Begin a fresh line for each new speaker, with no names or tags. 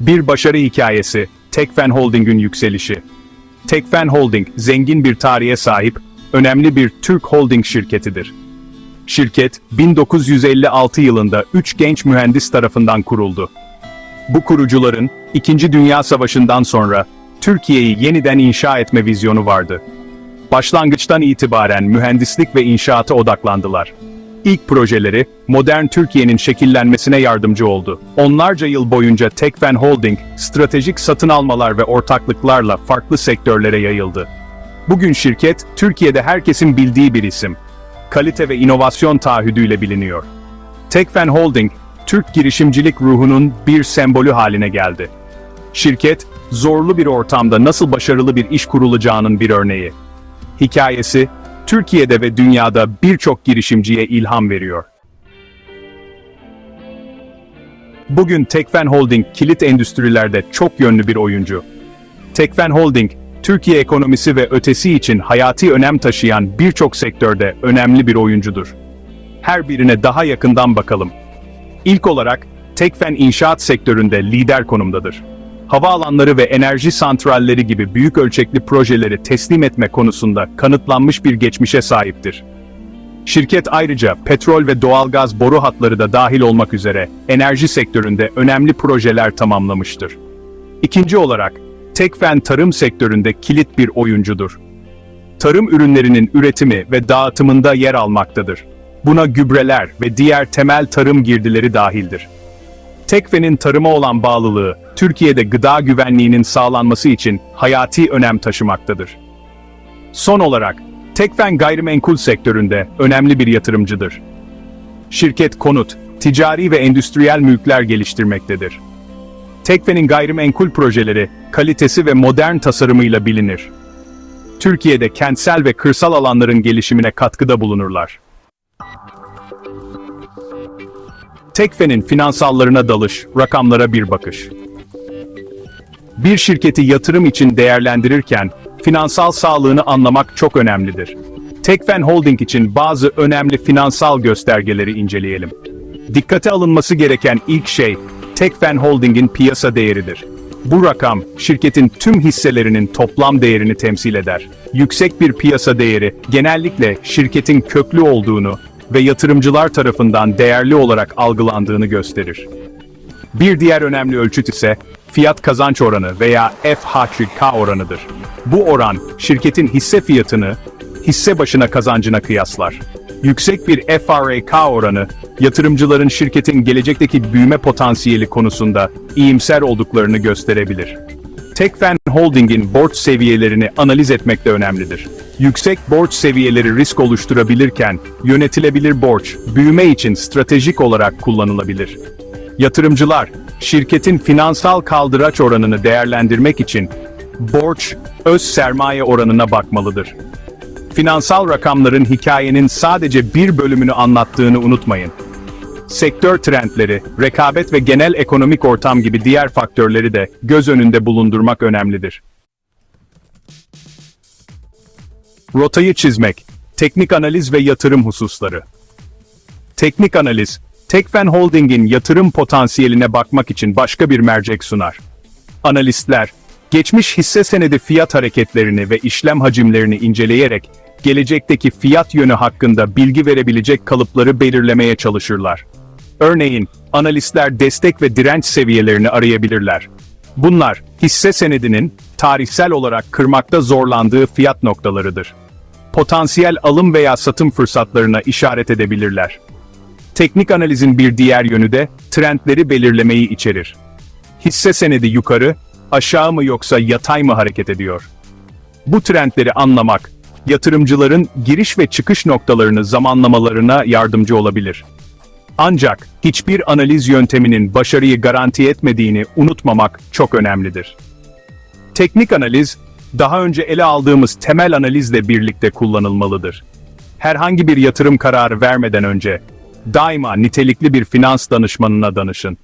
Bir başarı hikayesi, Tekfen Holding'in yükselişi. Tekfen Holding, zengin bir tarihe sahip, önemli bir Türk holding şirketidir. Şirket, 1956 yılında 3 genç mühendis tarafından kuruldu. Bu kurucuların, İkinci Dünya Savaşı'ndan sonra, Türkiye'yi yeniden inşa etme vizyonu vardı. Başlangıçtan itibaren mühendislik ve inşaata odaklandılar. İlk projeleri, modern Türkiye'nin şekillenmesine yardımcı oldu. Onlarca yıl boyunca Tekfen Holding, stratejik satın almalar ve ortaklıklarla farklı sektörlere yayıldı. Bugün şirket, Türkiye'de herkesin bildiği bir isim. Kalite ve inovasyon taahhüdüyle biliniyor. Tekfen Holding, Türk girişimcilik ruhunun bir sembolü haline geldi. Şirket, zorlu bir ortamda nasıl başarılı bir iş kurulacağının bir örneği. Hikayesi, Türkiye'de ve dünyada birçok girişimciye ilham veriyor. Bugün Tekfen Holding kilit endüstrilerde çok yönlü bir oyuncu. Tekfen Holding, Türkiye ekonomisi ve ötesi için hayati önem taşıyan birçok sektörde önemli bir oyuncudur. Her birine daha yakından bakalım. İlk olarak, Tekfen inşaat sektöründe lider konumdadır. Havaalanları ve enerji santralleri gibi büyük ölçekli projeleri teslim etme konusunda kanıtlanmış bir geçmişe sahiptir. Şirket ayrıca petrol ve doğalgaz boru hatları da dahil olmak üzere enerji sektöründe önemli projeler tamamlamıştır. İkinci olarak, Tekfen tarım sektöründe kilit bir oyuncudur. Tarım ürünlerinin üretimi ve dağıtımında yer almaktadır. Buna gübreler ve diğer temel tarım girdileri dahildir. Tekfen'in tarıma olan bağlılığı, Türkiye'de gıda güvenliğinin sağlanması için hayati önem taşımaktadır. Son olarak, Tekfen gayrimenkul sektöründe önemli bir yatırımcıdır. Şirket konut, ticari ve endüstriyel mülkler geliştirmektedir. Tekfen'in gayrimenkul projeleri, kalitesi ve modern tasarımıyla bilinir. Türkiye'de kentsel ve kırsal alanların gelişimine katkıda bulunurlar. Tekfen'in finansallarına dalış, rakamlara bir bakış. Bir şirketi yatırım için değerlendirirken, finansal sağlığını anlamak çok önemlidir. Tekfen Holding için bazı önemli finansal göstergeleri inceleyelim. Dikkate alınması gereken ilk şey, Tekfen Holding'in piyasa değeridir. Bu rakam, şirketin tüm hisselerinin toplam değerini temsil eder. Yüksek bir piyasa değeri, genellikle şirketin köklü olduğunu ve yatırımcılar tarafından değerli olarak algılandığını gösterir. Bir diğer önemli ölçüt ise fiyat kazanç oranı veya FHK oranıdır. Bu oran şirketin hisse fiyatını hisse başına kazancına kıyaslar. Yüksek bir FRAK oranı yatırımcıların şirketin gelecekteki büyüme potansiyeli konusunda iyimser olduklarını gösterebilir. Tekfen Holding'in borç seviyelerini analiz etmek de önemlidir. Yüksek borç seviyeleri risk oluşturabilirken, yönetilebilir borç, büyüme için stratejik olarak kullanılabilir. Yatırımcılar, şirketin finansal kaldıraç oranını değerlendirmek için, borç, öz sermaye oranına bakmalıdır. Finansal rakamların hikayenin sadece bir bölümünü anlattığını unutmayın. Sektör trendleri, rekabet ve genel ekonomik ortam gibi diğer faktörleri de göz önünde bulundurmak önemlidir. Rotayı çizmek, teknik analiz ve yatırım hususları. Teknik analiz, Tekfen Holding'in yatırım potansiyeline bakmak için başka bir mercek sunar. Analistler, geçmiş hisse senedi fiyat hareketlerini ve işlem hacimlerini inceleyerek, gelecekteki fiyat yönü hakkında bilgi verebilecek kalıpları belirlemeye çalışırlar. Örneğin, analistler destek ve direnç seviyelerini arayabilirler. Bunlar, hisse senedinin tarihsel olarak kırmakta zorlandığı fiyat noktalarıdır. Potansiyel alım veya satım fırsatlarına işaret edebilirler. Teknik analizin bir diğer yönü de trendleri belirlemeyi içerir. Hisse senedi yukarı, aşağı mı yoksa yatay mı hareket ediyor? Bu trendleri anlamak, yatırımcıların giriş ve çıkış noktalarını zamanlamalarına yardımcı olabilir. Ancak hiçbir analiz yönteminin başarıyı garanti etmediğini unutmamak çok önemlidir. Teknik analiz, daha önce ele aldığımız temel analizle birlikte kullanılmalıdır. Herhangi bir yatırım kararı vermeden önce, daima nitelikli bir finans danışmanına danışın.